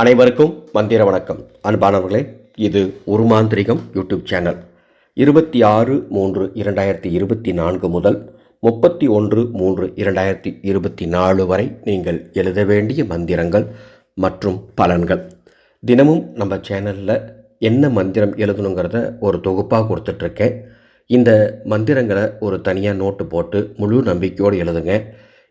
அனைவருக்கும் மந்திர வணக்கம். அன்பானவர்களே இது உருமாந்திரிகம் யூடியூப் சேனல். இருபத்தி ஆறு மூன்று இரண்டாயிரத்தி இருபத்தி நான்கு முதல் முப்பத்தி ஒன்று மூன்று இரண்டாயிரத்தி இருபத்தி நாலு வரை நீங்கள் எழுத வேண்டிய மந்திரங்கள் மற்றும் பலன்கள். தினமும் நம்ம சேனலில் என்ன மந்திரம் எழுதணுங்கிறத ஒரு தொகுப்பாக கொடுத்துட்ருக்கேன். இந்த மந்திரங்களை ஒரு தனியாக நோட்டு போட்டு முழு நம்பிக்கையோடு எழுதுங்க.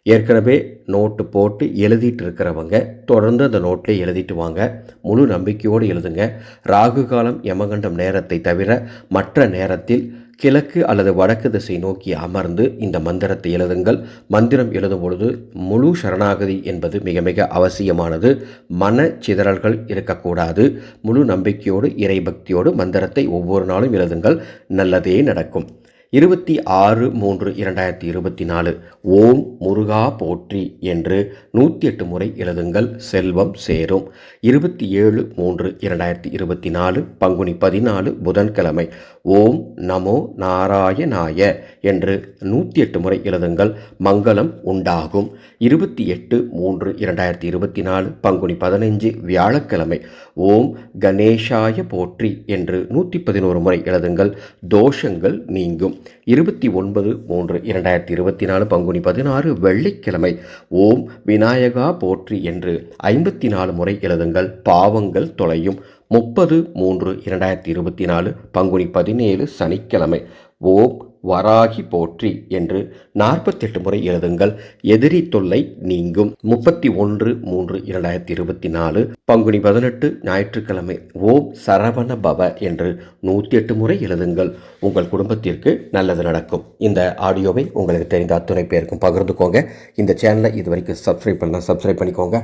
ஏற்கனவே நோட்டு போட்டு எழுதிட்டு இருக்கிறவங்க தொடர்ந்து அந்த நோட்டில் எழுதிட்டு வாங்க. முழு நம்பிக்கையோடு எழுதுங்க. ராகு காலம் யமகண்டம் நேரத்தை தவிர மற்ற நேரத்தில் கிழக்கு அல்லது வடக்கு திசை நோக்கி அமர்ந்து இந்த மந்திரத்தை எழுதுங்கள். மந்திரம் எழுதும் பொழுது முழு சரணாகதி என்பது மிக மிக அவசியமானது. மன சிதறல்கள் இருக்கக்கூடாது. முழு நம்பிக்கையோடு இறைபக்தியோடு மந்திரத்தை ஒவ்வொரு நாளும் எழுதுங்கள். நல்லதே நடக்கும். இருபத்தி ஆறு மூன்று இரண்டாயிரத்தி இருபத்தி நாலு. ஓம் முருகா போற்றி என்று நூற்றி எட்டு முறை எழுதுங்கள் செல்வம் சேரும். இருபத்தி ஏழு மூன்று இரண்டாயிரத்தி இருபத்தி நாலு பங்குனி பதினாலு புதன்கிழமை. ஓம் நமோ நாராயணாய என்று நூற்றி எட்டு முறை எழுதுங்கள் மங்களம் உண்டாகும். இருபத்தி எட்டு மூன்று இரண்டாயிரத்தி இருபத்தி நாலு பங்குனி பதினைஞ்சு வியாழக்கிழமை. ஓம் கணேஷாய போற்றி என்று நூற்றி பதினோரு முறை எழுதுங்கள் தோஷங்கள் நீங்கும். இருபத்தி ஒன்பது மூன்று இரண்டாயிரத்தி இருபத்தி நாலு பங்குனி பதினாறு வெள்ளிக்கிழமை. ஓம் விநாயகா போற்றி என்று ஐம்பத்தி நாலு முறை எழுதுங்கள். பாவங்கள் தொலையும். முப்பது மூன்று இரண்டாயிரத்தி இருபத்தி நாலு பங்குனி பதினேழு சனிக்கிழமை. ஓம் வராகி போற்றி என்று நாற்பத்தெட்டு முறை எழுதுங்கள். எதிரி தொல்லை நீங்கும். முப்பத்தி ஒன்று மூன்று இரண்டாயிரத்தி இருபத்தி நாலு பங்குனி பதினெட்டு ஞாயிற்றுக்கிழமை ஓம் சரவண பவ என்று நூற்றி எட்டு முறை எழுதுங்கள். உங்கள் குடும்பத்திற்கு நல்லது நடக்கும். இந்த ஆடியோவை உங்களுக்கு தெரிந்த அத்துணை பேருக்கும் பகிர்ந்துக்கோங்க. இந்த சேனலை இது வரைக்கும் சப்ஸ்கிரைப் பண்ணால் சப்ஸ்கிரைப் பண்ணிக்கோங்க.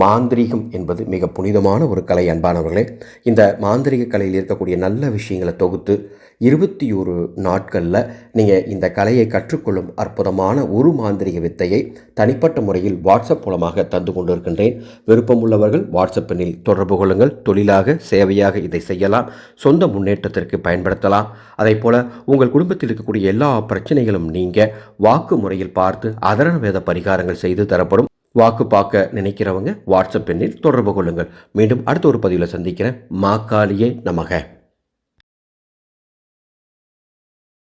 மாந்திரீகம் என்பது மிக புனிதமான ஒரு கலை அன்பானவர்களே. இந்த மாந்திரீக கலையில் இருக்கக்கூடிய நல்ல விஷயங்களை தொகுத்து இருபத்தி ஒரு நாட்களில் நீங்கள் இந்த கலையை கற்றுக்கொள்ளும் அற்புதமான ஒரு மாந்திரிக வித்தையை தனிப்பட்ட முறையில் வாட்ஸ்அப் மூலமாக தந்து கொண்டிருக்கின்றேன். விருப்பமுள்ளவர்கள் வாட்ஸ்அப் எண்ணில் தொடர்பு கொள்ளுங்கள். தொழிலாக சேவையாக இதை செய்யலாம். சொந்த முன்னேற்றத்திற்கு பயன்படுத்தலாம். அதே போல் உங்கள் குடும்பத்தில் இருக்கக்கூடிய எல்லா பிரச்சனைகளும் நீங்கள் வாக்கு முறையில் பார்த்து அதரண வேத பரிகாரங்கள் செய்து தரப்படும். வாக்கு பார்க்க நினைக்கிறவங்க வாட்ஸ்அப் எண்ணில் தொடர்பு கொள்ளுங்கள். மீண்டும் அடுத்த ஒரு பதிவில் சந்திக்கிறேன். மாக்காளியே நமக.